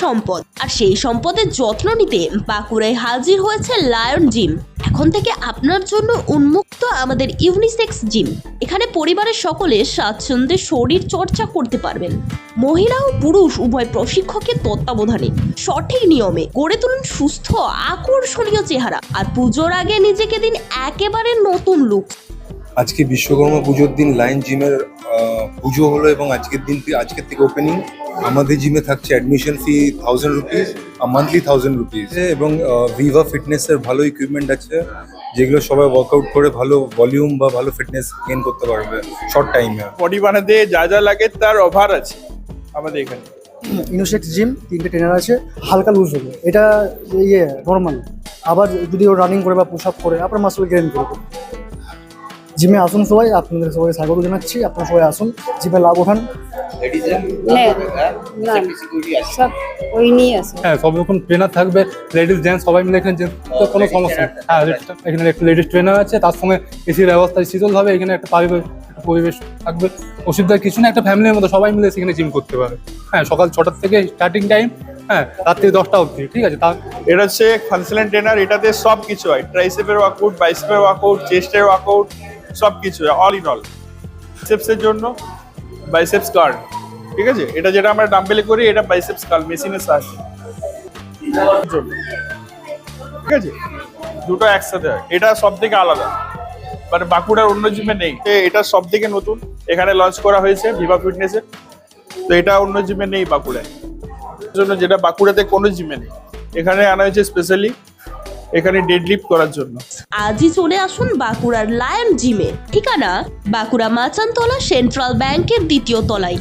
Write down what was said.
সম্পদ। আর সেই সম্পদের যত্ন নিতে বাঁকুড়ায় হাজির হয়েছে লায়ন জিম। এখন থেকে আপনার জন্য উন্মুক্ত আমাদের ইউনিসেক্স জিম। এখানে পরিবারের সকলে স্বাচ্ছন্দ্যে শরীর চর্চা করতে পারবেন। মহিলা ও পুরুষ উভয় প্রশিক্ষকের তত্ত্বাবধানে, সঠিক নিয়মে গড়ে তুলুন সুস্থ, আকর্ষণীয় চেহারা। আর পুজোর আগে নিজেকে দিন একেবারে নতুন লুক। আজকে বিশ্বকর্মা পুজোর দিন লাইন জিমের পুজো হলো এবং আজকের দিন আজকের থেকে ওপেনিং আমাদের জিমে থাকছে admission fee thousand rupees monthly thousand rupees এবং ভিভা ফিটনেসের ভালো ইকুইপমেন্ট আছে যেগুলো সবাই ওয়ার্কআউট করে ভালো ভলিউম বা ভালো ফিটনেস গেইন করতে পারবে শর্ট টাইমে বডি বানাতে যা যা লাগে তার অভার আছে আমাদের এখানে। ইনোসেক্স জিম তিনটে ট্রেনার আছে হালকা লুজ হবে। এটা ইয়ে নর্মাল আবার যদি ও রানিং করে বা পুশ আপ করে আপনার মাসল গেইন করবে। জিমে আসুন সবাই আপনাদের সবাই স্বাগত জানাচ্ছি। আপনারা সবাই আসুন জিমে লাভ ওঠান। আছে। হ্যাঁ সব রকম ট্রেনার থাকবে। লেডিস জেন্টস সবাই মিলে এখানে যে- তো কোনো সমস্যা হ্যাঁ এখানে একটা লেডিস ট্রেনার আছে তার সঙ্গে এসির ব্যবস্থা শীতল হবে এখানে একটা পারিবারিক পরিবেশ থাকবে। অসুবিধা কিছু না একটা ফ্যামিলির মতো সবাই মিলে সেখানে জিম করতে পারে হ্যাঁ সকাল ছটার থেকে স্টার্টিং টাইম হ্যাঁ রাত্রি দশটা অবধি ঠিক আছে? তা এটা হচ্ছে ফাংশনাল ট্রেনার এটাতে সব কিছু হয় ট্রাইসেপের ওয়ার্কআউট বাইসেপের ওয়ার্কআউট চেস্টের ওয়ার্কআউট সব কিছু অল ইন অল বাইসেপসের জন্য বাইসেপস কার্ড ঠিক আছে? এটা যেটা আমরা ডাম্বেলে করি, এটা বাইসেপস কার্ড মেশিনের সাহায্যে। ঠিক আছে? দুটো একসাথে হয়। এটা সব থেকে আলাদা। মানে বাঁকুড়ার অন্য জিমে নেই। এটা সব থেকে নতুন। এখানে লঞ্চ করা হয়েছে ভিভা ফিটনেসে তো এটা অন্য জিমে নেই বাঁকুড়ায়। জন্য যেটা বাঁকুড়াতে কোনো জিমে নেই। এখানে আনা হয়েছে স্পেশালি এখানে ডেড লিফট করার জন্য। আজই চলে আসুন বাঁকুড়ার লায়ন জিমে। ঠিকানা? বাঁকুড়া মাচানতলা সেন্ট্রাল ব্যাংকের দ্বিতীয় তলায়।